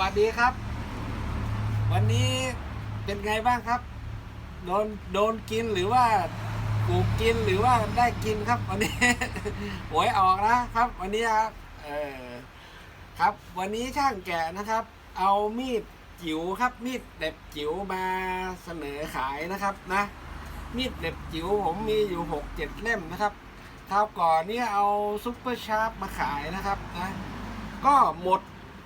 วัสดีครับ วันนี้เป็นไงบ้างครับ โดนโดนกินหรือว่าถูกกินหรือว่าได้กินครับวันนี้หวยออกนะครับ วันนี้ครับเออครับ วันนี้ช่างแกะนะครับ เอามีดจิ๋วครับ มีดเด็บจิ๋วมาเสนอขายนะครับนะ มีดเด็บจิ๋วผมมีอยู่หกเจ็ดเล่มนะครับคราวก่อนเนี่ยเอาซุปเปอร์ชาร์ปมาขายนะครับนะก็หมด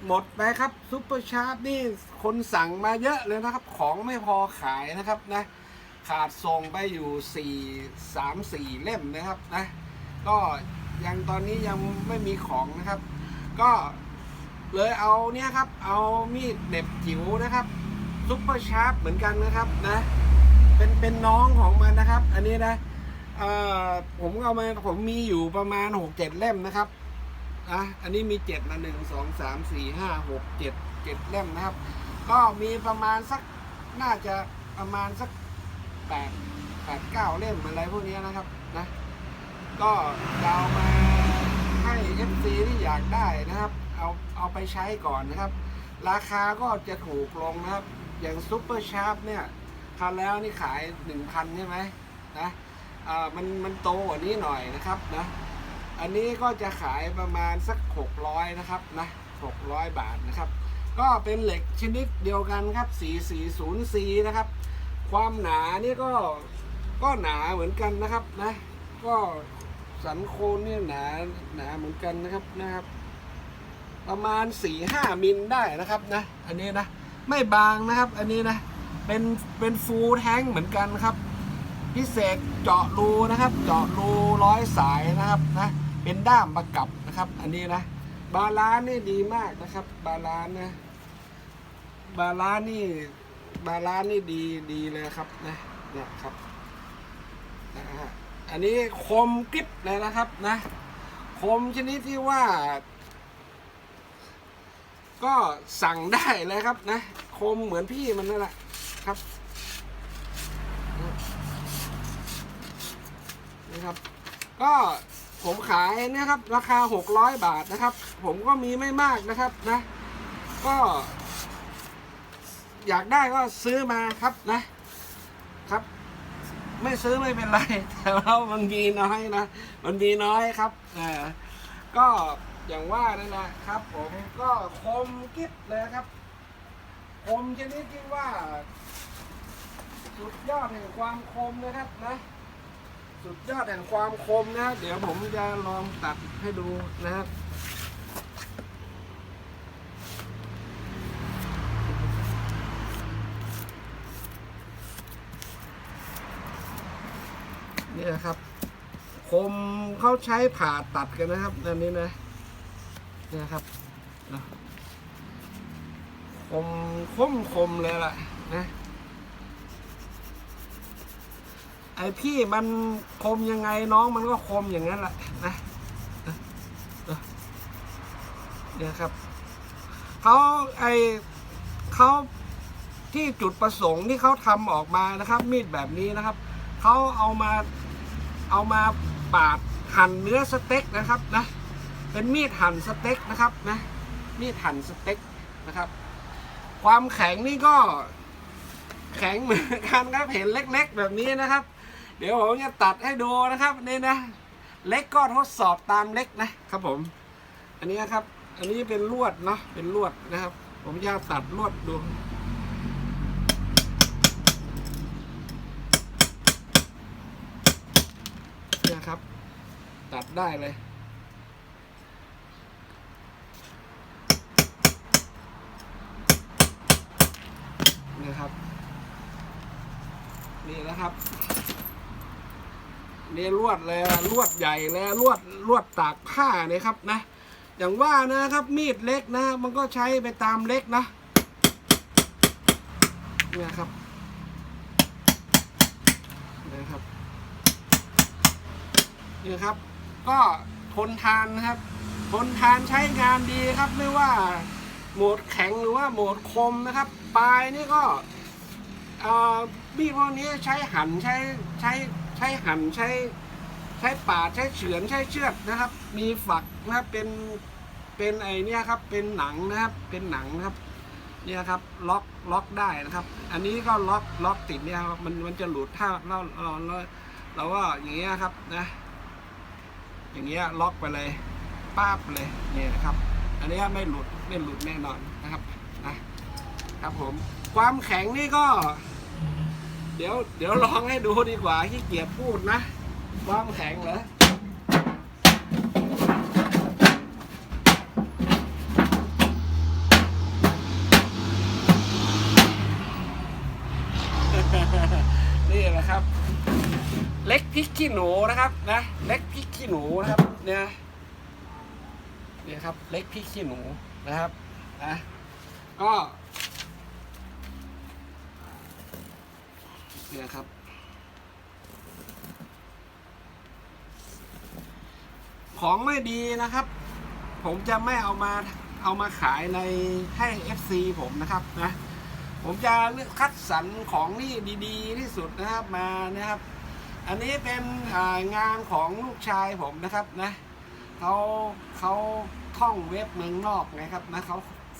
หมดไปครับซุปเปอร์ชาร์ปนี่คนสั่งมาเยอะเลยนะครับ ของไม่พอขายนะครับนะขาดส่งไปอยู่สี่สามสี่เล่มนะครับนะก็ยังตอนนี้ยังไม่มีของนะครับ ก็เลยเอาเนี่ยครับ เอามีดเหน็บจิ๋วนะครับซุปเปอร์ชาร์ปเหมือนกันนะครับนะเป็นเป็นน้องของมันนะครับ อันนี้นะเอ่อผมเอามาผมมีอยู่ประมาณหกเจ็ดเล่มนะครับ อะอันนี้มีเจ็ดนะหนึ่งสองสามสี่ห้าหกเจ็ดเจ็ดเล่มนะครับ ก็มีประมาณสักน่าจะประมาณสักแปดแปดเก้าเล่มอะไรพวกนี้นะครับนะ ก็จะเอามาให้เอฟซีที่อยากได้นะครับ เอาเอาไปใช้ก่อนนะครับ ราคาก็จะถูกลงนะครับ อย่างซุปเปอร์ชาร์ปเนี่ยคราวแล้วนี่ขายหนึ่งพันใช่ไหมนะอ่ามันมันโตกว่านี้หน่อยนะครับนะ อันนี้ก็จะขายประมาณสัก 600 นะครับนะ600 บาทนะครับ ก็เป็นเหล็กชนิดเดียวกันครับ 4404 นะครับ ความหนานี่ก็ก็หนาเหมือนกันนะครับนะ ก็สันโคนเนี่ยหนาหนาเหมือนกันนะครับนะครับ ประมาณ 4-5มิลได้นะครับนะ อันนี้นะ ไม่บางนะครับ อันนี้นะ เป็นเป็นฟูลแท้งเหมือนกันครับพิเศษเจาะรูนะครับ เจาะรูร้อยสายนะครับนะ เป็นด้ามประกับนะครับ อันนี้นะ บาลานนี่ดีมากนะครับ บาลานนะ บาลานนี่บาลานนี่ดีดีเลยครับนะเนี่ยครับนะฮะอันนี้คมกริบเลยนะครับนะคมชนิดที่ว่า ก็สั่งได้เลยครับนะคมเหมือนพี่มันนั่นแหละครับนะครับ ก็ ผมขายเนี่ยครับ ราคา 600 บาทนะครับ ผมก็มีไม่มากนะครับนะ ก็ อยากได้ก็ซื้อมาครับนะครับ ไม่ซื้อไม่เป็นไร แต่ว่ามันมีน้อยนะ มันมีน้อยครับเออก็อย่างว่านั่นนะครับ ผมก็คมกิ๊บเลยครับคมชนิดที่ว่า สุดยอดแห่งความคมนะครับนะ สุดยอดแห่งความคมนะ เดี๋ยวผมจะลองตัดให้ดูนะครับนี่นะครับ คมเขาใช้ผ่าตัดกันนะครับอันนี้นะนี่นะครับคมคมคมเลยล่ะนะ ไอพี่มันคมยังไงน้องมันก็คมอย่างนั้นแหละนะนะนะเนี่ยครับเขาไอเขาที่จุดประสงค์ที่เขาทำออกมานะครับ มีดแบบนี้นะครับเขาเอามาเอามาปาดหั่นเนื้อสเต็กนะครับนะเป็นมีดหั่นสเต็กนะครับนะมีดหั่นสเต็กนะครับ ความแข็งนี่ก็แข็งเหมือนกันครับเห็นเล็ก ๆ แบบนี้นะครับ เดี๋ยวผมจะตัดให้ดูนะครับนี่นะ เล็กก็ทดสอบตามเล็กนะครับผม อันนี้ครับ อันนี้เป็นลวดเนาะเป็นลวดนะครับ ผมจะตัดลวดดูเนี่ยครับ ตัดได้เลยนี่ครับ นี่นะครับ นี่ลวดเลยอะลวดใหญ่เลยลวดลวดตากผ้าเนี่ยครับนะ อย่างว่านะครับมีดเล็กนะ มันก็ใช้ไปตามเล็กนะเนี่ยครับเนี่ยครับนี่ครับ ก็ทนทานนะครับ ทนทานใช้งานดีครับไม่ว่าโหมดแข็งหรือว่าโหมดคมนะครับ ปลายนี่ก็เอ่อมีดพวกนี้ใช้หั่นใช้ใช้ ช้หั่นใช้ใช้ปาดใช้เฉือนใช้เชือดนะครับ มีฝักนะครับเป็นเป็นไอเนี้ยครับเป็นหนังนะครับเป็นหนังนะครับเนี่ยครับล็อกล็อกได้นะครับ อันนี้ก็ล็อกล็อกติดเนี่ยครับมันมันจะหลุดถ้าเราเราเราเราก็อย่างเงี้ยครับนะอย่างเงี้ยล็อกไปเลยป้าบเลยเนี่ยนะครับ อันนี้ไม่หลุดไม่หลุดแน่นอนนะครับนะครับผมความแข็งนี่ก็ เดี๋ยวเดี๋ยวลองให้ดูดีกว่าขี้เกียจพูดนะวามแข็งเหรอนี่แหละครับ เล็กพริกขี้หนูนะครับนะเล็กพริกขี้หนูนะครับเนี่ยเนี่ยครับ เล็กพริกขี้หนูนะครับนะก็ เนี่ยครับ ของไม่ดีนะครับ ผมจะไม่เอามาเอามาขายในให้ FC ผมนะครับนะ ผมจะเลือกคัดสรรของที่ดีๆ ที่สุดนะครับมานะครับ อันนี้เป็นางานของลูกชายผมนะครับนะเขาเขาท่องเว็บเมืองนอกนะครับนะเขา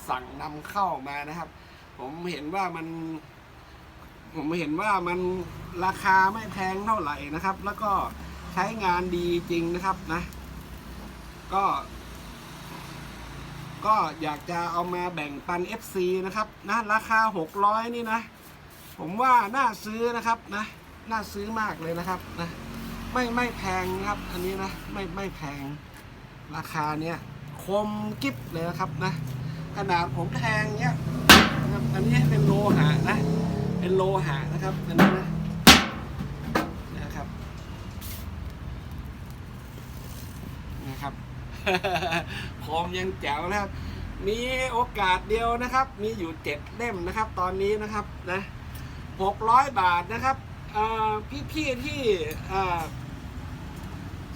สั่งนำเข้ามานะครับ ผมเห็นว่ามัน ผมเห็นว่ามันราคาไม่แพงเท่าไหร่นะครับ แล้วก็ใช้งานดีจริงนะครับนะ ก็ ก็อยากจะเอามาแบ่งปัน FC นะครับนะราคา 600 นี่นะ ผมว่าน่าซื้อนะครับนะน่าซื้อมากเลยนะครับนะไม่ไม่แพงครับ อันนี้นะไม่ไม่แพงราคาเนี้ยคมกิฟเลยนะครับนะขนาดผมแทงเนี้ยอันนี้เป็นโลหะนะ เป็นโลหะนะครับอันนี้นะนะครับนะครับคอมยังแจ๋วนะครับ มีโอกาสเดียวนะครับ มีอยู่เจ็ดเล่มนะครับ ตอนนี้นะครับนะหกร้อยบาทนะครับพี่พี่ๆที่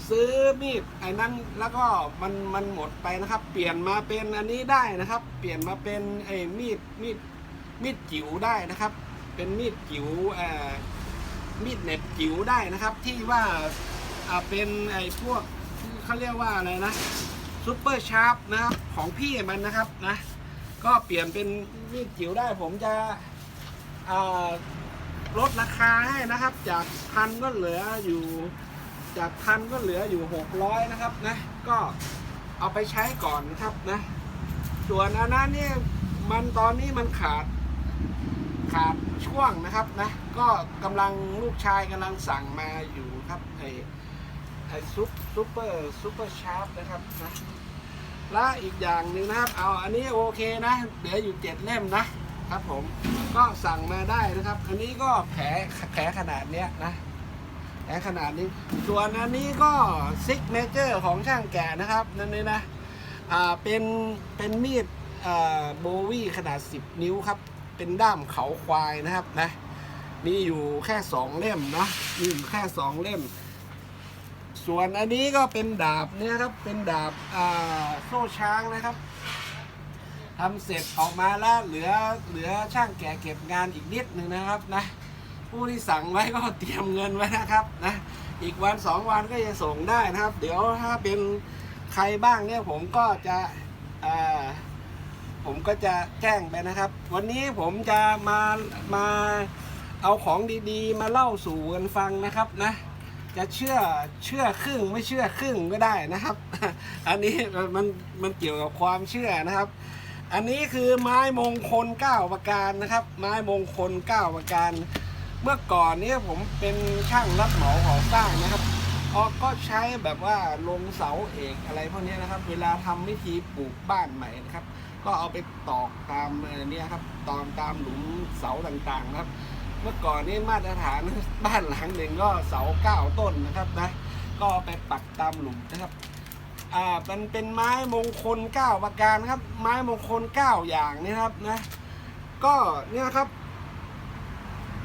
ซื้อมีดไอ้นั้นแล้วก็มันมันหมดไปนะครับ เปลี่ยนมาเป็นอันนี้ได้นะครับ เปลี่ยนมาเป็นไอ้มีดมีดมีดจิ๋วได้นะครับ เป็นมีดจิ๋วอ่ามีดเหน็บจิ๋วได้นะครับ ที่ว่าอ่าเป็นไอ้พวกเขาเรียกว่าอะไรนะซูเปอร์ชาร์ปนะครับของพี่มันนะครับนะก็เปลี่ยนเป็นมีดจิ๋วได้ผมจะอ่าลดราคาให้นะครับ จากพันก็เหลืออยู่ จากพันก็เหลืออยู่หกร้อยนะครับนะก็เอาไปใช้ก่อนนะครับนะส่วนอันนั้นเนี่ยมันตอนนี้มันขาด ขาดช่วงนะครับนะก็กำลังลูกชายกำลังสั่งมาอยู่ครับไอไอซุปซุปเปอร์ซุปเปอร์ชาร์ปนะครับนะและอีกอย่างหนึ่งนะครับ เอาอันนี้โอเคนะเหลืออยู่เจ็ดเล่มนะครับผมก็สั่งมาได้นะครับ อันนี้ก็แผลแผลขนาดเนี้ยนะแผลขนาดนี้ ส่วนอันนี้ก็ซิกเนเจอร์ของช่างแก่นะครับนั่นนี่นะอ่าเป็นเป็นมีดอ่าโบวี่ขนาด 10 นิ้วครับ เป็นด้ามเขาควายนะครับนะ มีอยู่แค่สองเล่มนะมีอยู่แค่สองเล่ม ส่วนอันนี้ก็เป็นดาบเนี่ยครับ เป็นดาบอ่าโซ่ช้างนะครับทำเสร็จออกมาแล้วเหลือเหลือช่างแก่เก็บงานอีกนิดหนึ่งนะครับนะ ผู้ที่สั่งไว้ก็เตรียมเงินไว้นะครับนะ อีกวันสองวันก็จะส่งได้นะครับ เดี๋ยวถ้าเป็นใครบ้างเนี่ยผมก็จะอ่า ผมก็จะแจ้งไปนะครับ วันนี้ผมจะมามาเอาของดีๆ มาเล่าสู่กันฟังนะครับนะ จะเชื่อเชื่อครึ่งไม่เชื่อครึ่งก็ได้นะครับ อันนี้มันมันเกี่ยวกับความเชื่อนะครับ อันนี้คือไม้มงคลเก้าประการนะครับ ไม้มงคลเก้าประการ เมื่อก่อนนี่ยผมเป็นช่างรับเหมาก่อสร้างนะครับ ก็ก็ใช้แบบว่าลงเสาเอกอะไรพวกนี้นะครับ เวลาทำวิธีปลูกบ้านใหม่นะครับ ก็เอาไปตอกตามเนี่ยครับตอกตามหลุมเสาต่างๆนะครับ เมื่อก่อนนี่มาตรฐานบ้านหลังหนึ่งก็เสาเก้าต้นนะครับนะก็ไปปักตามหลุมนะครับอ่ามันเป็นไม้มงคลเก้าประการครับ ไม้มงคลเก้าอย่างนี่ครับนะก็เนี่ยครับ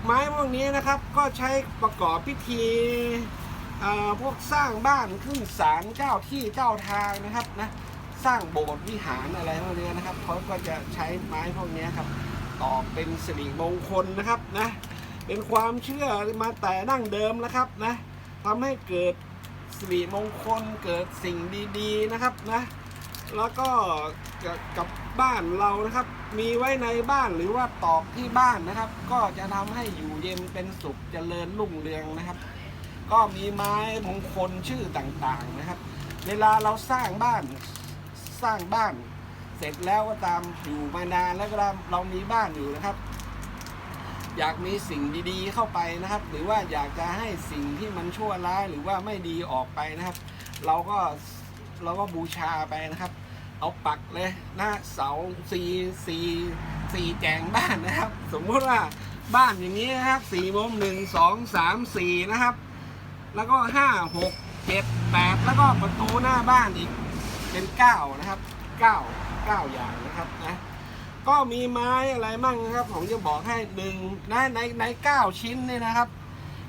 ไม้พวกนี้นะครับก็ใช้ประกอบพิธี พวกสร้างบ้านขึ้นศาลเจ้าที่เจ้าทางนะครับนะสร้างโบสถ์วิหารอะไรพวกนี้นะครับเขาก็จะใช้ไม้พวกนี้ครับตอกเป็นสิริมงคลนะครับนะเป็นความเชื่อมาแต่ดั้งเดิมแล้วครับนะทำให้เกิดสิริมงคลเกิดสิ่งดีๆนะครับนะแล้วก็กับกับบ้านเรานะครับ มีไว้ในบ้านหรือว่าตอกที่บ้านนะครับ ก็จะทำให้อยู่เย็นเป็นสุขเจริญรุ่งเรืองนะครับ ก็มีไม้มงคลชื่อต่างๆนะครับ เวลาเราสร้างบ้านสร้างบ้าน เสร็จแล้วก็ตามอยู่มานานแล้วก็ตาเรามีบ้านอยู่นะครับ อยากมีสิ่งดีๆเข้าไปนะครับ หรือว่าอยากจะให้สิ่งที่มันชั่วร้ายหรือว่าไม่ดีออกไปนะครับ เราก็เราก็บูชาไปนะครับเอาปักเลยหน้าเสาสี่สี่สี่แจงบ้านนะครับ สมมุติว่าบ้านอย่างนี้นะครับสี่มุมหนึ่งสองสามสี่นะครับ แล้วก็ห้าหกเจ็ดแปดแล้วก็ประตูหน้าบ้านอีกเป็นเก้านะครับเก้าเก้าอย่างนะครับนะก็มีไม้อะไรมั่งนะครับ ผมจะบอกให้หนึ่งนะในในเก้าชิ้นนี่นะครับ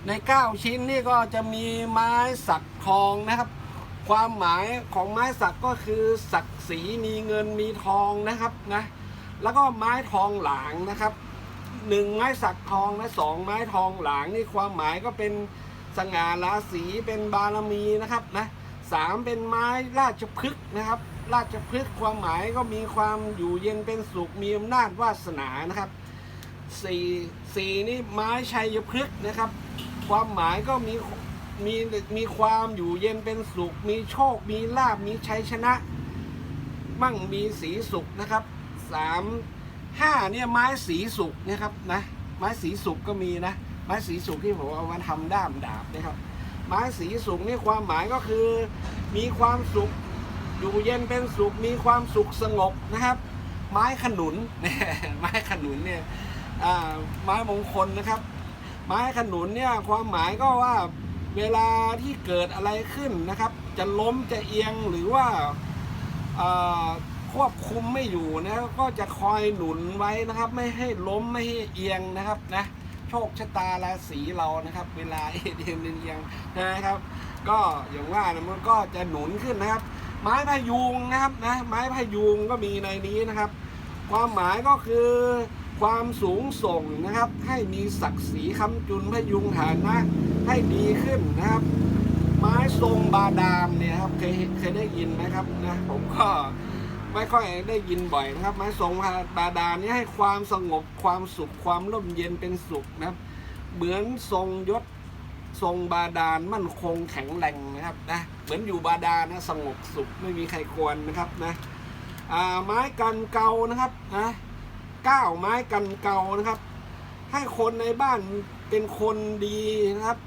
ในเก้าชิ้นนี่ก็จะมีไม้สักทองนะครับ ความหมายของไม้สักก็คือศักดิ์ศรีมีเงินมีทองนะครับนะแล้วก็ไม้ทองหลางนะครับหนึ่งไม้สักทองและสองไม้ทองหลางนี่ความหมายก็เป็น สง่าราศีเป็นบารมีนะครับนะสามเป็นไม้ราชพฤกษ์นะครับ ราชพฤกษ์ความหมายก็มีความอยู่เย็นเป็นสุขมีอำนาจวาสนานะครับสี่สี่นี่ไม้ชัยพฤกษ์นะครับ ความหมายก็มีมีมีความอยู่เย็นเป็นสุข มีโชค มีลาบมีชัยชนะ มั่งมีสีสุขนะครับสามห้าเนี่ยไม้สีสุขนะครับนะไม้สีสุขก็มีนะ ไม้สีสุขที่ผมเอามาทำด้ามดาบนะครับ ไม้สีสุขนี่ความหมายก็คือ มีความสุขอยู่เย็นเป็นสุขมีความสุขสงบนะครับ ไม้ขนุนเนี่ยไม้ขนุนเนี่ยไม้มงคลนะครับ ไม้ขนุนเนี่ยความหมายก็ว่าเวลาที่เกิดอะไรขึ้นนะครับ จะล้มจะเอียงหรือว่าควบคุมไม่อยู่นะก็จะคอยหนุนไว้นะครับ ไม่ให้ล้มไม่ให้เอียงนะครับนะ โชคชะตาราศีเรานะครับ เวลาเอียงเอียงนะครับ ก็อย่างว่านะมันก็จะหนุนขึ้นนะครับ ไม้พะยุงนะครับนะไม้พะยุงก็มีในนี้นะครับ ความหมายก็คือความสูงส่งนะครับ ให้มีศักดิ์ศรีคำจุนพยุงฐานะให้ดีขึ้นนะครับ ไม้ทรงบาดาลเนี่ยครับเคยเคยได้ยินไหมครับนะผมก็ ไม่ค่อยได้ยินบ่อยนะครับ ไม้ทรงบาดาลนี่ให้ความสงบความสุขความร่มเย็นเป็นสุขนะครับ เหมือนทรงยศทรงบาดาลมั่นคงแข็งแรงนะครับนะเหมือนอยู่บาดาลนะสงบสุขไม่มีใครควรนะครับนะไม้กันเกานะครับนะก้าวไม้กันเกานะครับ ให้คนในบ้านเป็นคนดีนะครับ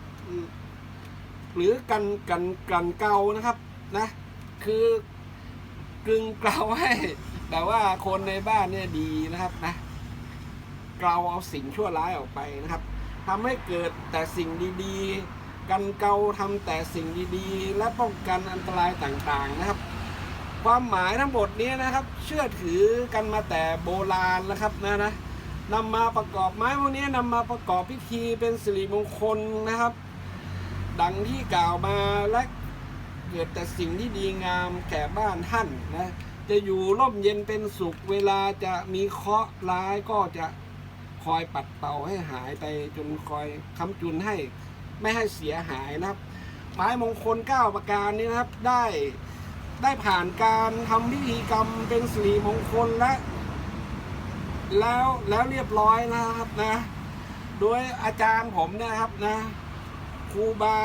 หรือกันกันกันเกานะครับนะคือ กึงเกลาให้ แต่ว่าคนในบ้านเนี่ยดีนะครับนะเกลาเอาสิ่งชั่วร้ายออกไปนะครับทำให้เกิดแต่สิ่งดีๆ กันเกาทำแต่สิ่งดีๆ และป้องกันอันตรายต่างๆนะครับ ความหมายทั้งหมดนี้นะครับ เชื่อถือกันมาแต่โบราณแล้วครับนะนะนำมาประกอบไม้พวกนี้นำมาประกอบพิธีเป็นสิริมงคลนะครับ ดังที่กล่าวมาและ เกิดแต่สิ่งที่ดีงามแก่บ้านท่านนะจะอยู่ร่มเย็นเป็นสุขเวลาจะมีเคราะห์ร้ายก็จะคอยปัดเป่าให้หายไปจนคอยค้ำจุนให้ไม่ให้เสียหายนะครับ ไม้มงคลเก้าประการนี้นะครับได้ได้ผ่านการทำพิธีกรรมเป็นสิริมงคลและ แล้วแล้วเรียบร้อยนะครับนะ โดยอาจารย์ผมนะครับนะครูบา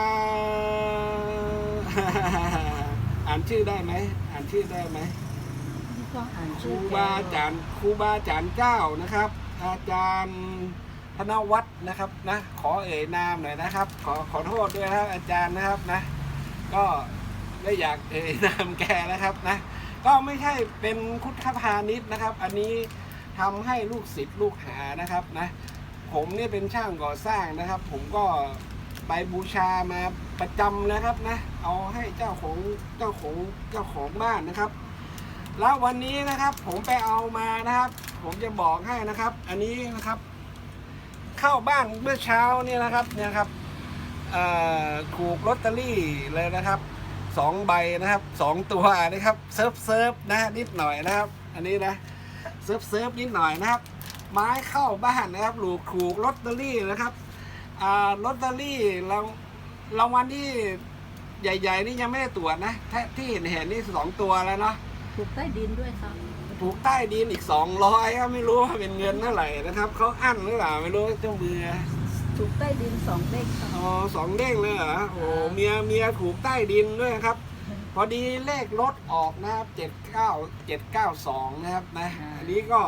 อ่านชื่อได้ไหมอ่านชื่อได้ไหมก็อ่านคชื่รูอแกบาอาจารย์ครูบาอาจารย์เจ้านะครับ อาจารย์ธนวัฒน์นะครับนะ ขอเอ่ยนามหน่อยนะครับ ขอขอโทษด้วยนะครับอาจารย์นะครับนะ ก็ไม่อยากเอ่ยนามแกนะครับนะ ก็ไม่ใช่เป็นคุทพาณิชย์นะครับ อันนี้ทำให้ลูกศิษย์ลูกหานะครับนะ ผมเนี่ยเป็นช่างก่อสร้างนะครับ ผมก็ ไปบูชามาประจำนะครับนะ เอาให้เจ้าของเจ้าของเจ้าของบ้านนะครับ แล้ววันนี้นะครับผมไปเอามานะครับ ผมจะบอกให้นะครับ อันนี้นะครับ เข้าบ้านเมื่อเช้านี่นะครับเนี่ยครับถูกลอตเตอรี่เลยนะครับสองใบนะครับสองตัวนะครับเซิร์ฟเซิร์ฟนะฮะนิดหน่อยนะครับ อันนี้นะเซิร์ฟเซิร์ฟนิดหน่อยนะครับ ไม้เข้าบ้านนะครับหลูกถูกลอตเตอรี่นะครับ อ่าลอตเตอรี่รางรางวัลที่ใหญ่ ๆ นี่ยังไม่ได้ตรวจนะถ้าที่เห็นเห็นๆนี่สองตัวแล้วเนาะถูกใต้ดินด้วยครับถถูกใต้ดินอีกสองร้อยครับไม่รู้ว่าเป็นเงินเท่าไหร่นะครับเขาอั้นหรือเปล่าไม่รู้เจ้าเมือถูกใต้ดินสองเด้งค่ะอ๋อสองเด้งเลยเหรอโอ้เมียเมียถูกใต้ดินด้วยครับ พอดีเลขรถออกนะครับเจ็ดเก้าเจ็ดเก้าสองนะครับนะอันนี้ก็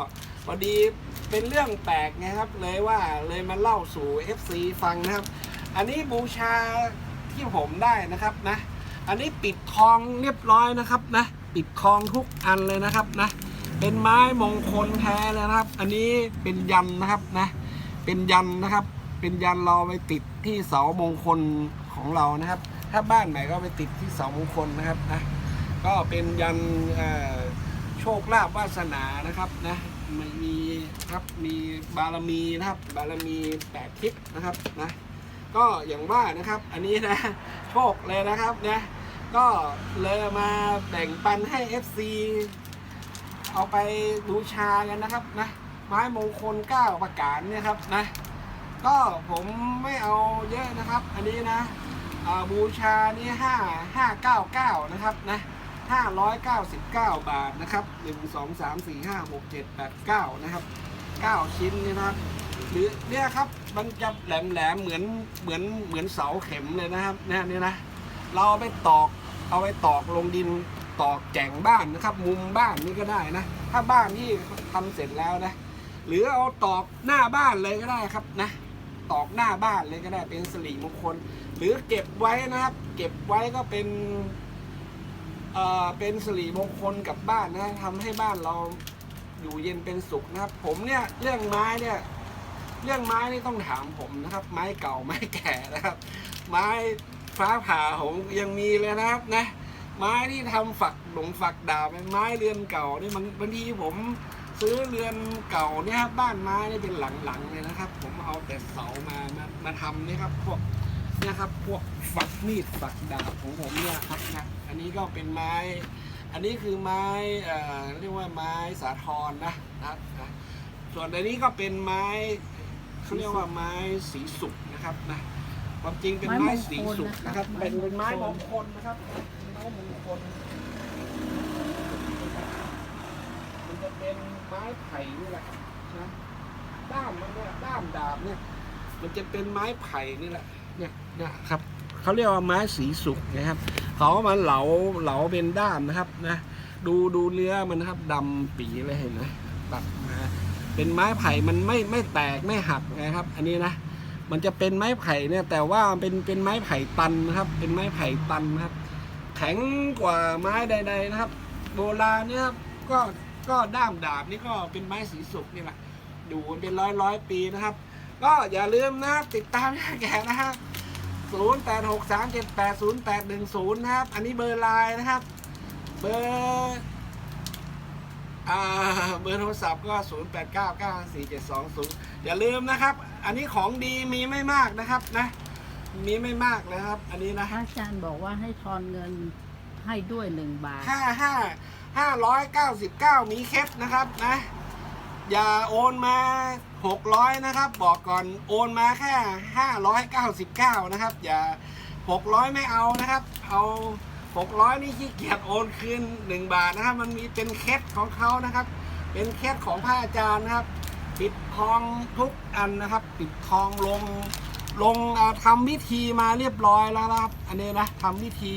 พอดีเป็นเรื่องแปลกนะครับ เลยว่าเลยมาเล่าสู่ FC ฟังนะครับ อันนี้บูชาที่ผมได้นะครับนะ อันนี้ปิดทองเรียบร้อยนะครับนะ ปิดทองทุกอันเลยนะครับนะ เป็นไม้มงคลแท้เลยนะครับ อันนี้เป็นยันนะครับนะ เป็นยันนะครับ เป็นยันเราไปติดที่เสามงคลของเรานะครับ ถ้าบ้านไหนก็ไปติดที่เสามงคลนะครับนะ ก็เป็นยันโชคลาภวาสนานะครับนะ มันมีครับมีบารมีนะครับ บารมีแปดทิศนะครับนะก็อย่างว่านะครับ อันนี้นะโชคเลยนะครับนะก็เลยมาแบ่งปันให้ FC เอาไปบูชากันนะครับนะไม้มงคลเก้าประการเนี่ยครับนะก็ผมไม่เอาเยอะนะครับ อันนี้นะบูชานี่ห้าห้าเก้าเก้านะครับนะ ห้าร้อยเก้าสิบเก้าบาทนะครับหนึ่งสองสามสี่ห้าหกเจ็ดแปดเก้านะครับเก้าชิ้นนี่นะครับหรือเนี่ยครับมันจะแหลมแหลมๆเหมือนเหมือนเหมือนเสาเข็มเลยนะครับเนี่ยนี่นะเราเอาไปตอกเอาไปตอกลงดินตอกแจงบ้านนะครับ มุมบ้านนี่ก็ได้นะ ถ้าบ้านที่ทำเสร็จแล้วนะ หรือเอาตอกหน้าบ้านเลยก็ได้ครับนะ ตอกหน้าบ้านเลยก็ได้เป็นสิริมงคล หรือเก็บไว้นะครับ เก็บไว้ก็เป็น เอ่อเป็นสิริมงคลกับบ้านนะทำให้บ้านเราอยู่เย็นเป็นสุขนะครับ ผมเนี่ยเรื่องไม้เนี่ย เรื่องไม้นี่ต้องถามผมนะครับ ไม้เก่าไม้แก่นะครับ ไม้ฟ้าผ่าผมยังมีเลยนะครับนะ ไม้ที่ทำฝักหลงฝักดาบเป็นไม้เรือนเก่านี่มันบางทีผมซื้อเรือนเก่าเนี่ยครับบ้านไม้นี่เป็นหลังๆเลยนะครับ ผมเอาแต่เสามามามาทำนี่ครับพวก นี่ครับ พวกฝักมีดฝักดาบของผมเนี่ยครับนะอันนี้ก็เป็นไม้ อันนี้คือไม้เอ่อเรียกว่าไม้สาทรนะนะนะส่วนอันนี้ก็เป็นไม้เขาเรียกว่าไม้สีสุกนะครับนะความจริงเป็นไม้สีสุกนะครับ เป็นเป็นไม้มงคลนะครับเป็นไม้มงคลมันจะเป็นไม้ไผ่นี่แหละนะด้ามมันเนี่ยด้ามดาบเนี่ย มันจะเป็นไม้ไผ่นี่แหละ เนี่ยนะครับเขาเรียกว่าไม้สีสุกนะครับเขาเอามาเหลาเหลาเป็นด้ามนะครับนะดูดูเนื้อมันนะครับดำปีเลยเห็นไหมตัดมาเป็นไม้ไผ่มันไม่ไม่แตกไม่หักนะครับ อันนี้นะมันจะเป็นไม้ไผ่เนี่ยแต่ว่าเป็นเป็นไม้ไผ่ตันนะครับ เป็นไม้ไผ่ตันนะครับ แข็งกว่าไม้ใด ๆนะครับ โบราณเนี่ยครับก็ก็ด้ามดาบนี่ก็เป็นไม้สีสุกนี่แหละอยู่กันเป็นร้อยร้อยปีนะครับ ก็อย่าลืมนะติดตามแกนะครับศูนย์แปดหกสามเจ็ดแปดศูนย์แปดหนึ่งศูนย์นะครับ อันนี้เบอร์ไลน์นะครับ เบอร์อ่าเบอร์โทรศัพท์ก็ 0 8 9 9 4 7 2 0 อย่าลืมนะครับ อันนี้ของดีมีไม่มากนะครับนะ มีไม่มากนะครับ อันนี้นะพระอาจารย์บอกว่าให้ทอนเงินให้ด้วยหนึ่งบาทห้าห้าห้าร้อยเก้าสิบเก้ามีเคสนะครับนะ อย่าโอนมา หกร้อยนะครับ บอกก่อนโอนมาแค่ห้าร้อยเก้าสิบเก้านะครับ อย่าหกร้อยไม่เอานะครับ เอาหกร้อยนี่ขี้เกียจโอนคืนหนึ่งบาทนะครับ มันมีเป็นเคสของเขานะครับ เป็นเคสของพระอาจารย์นะครับ ปิดทองทุกอันนะครับ ปิดทองลงลงอ่าทำพิธีมาเรียบร้อยแล้วนะครับ อันนี้นะทำพิธี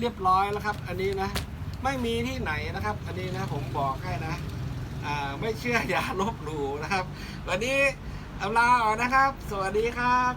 เรียบร้อยแล้วครับ อันนี้นะ ไม่มีที่ไหนนะครับ อันนี้นะผมบอกให้นะ ไม่เชื่ออย่าลบหลู่นะครับ วันนี้อำลาออกนะครับ สวัสดีครับ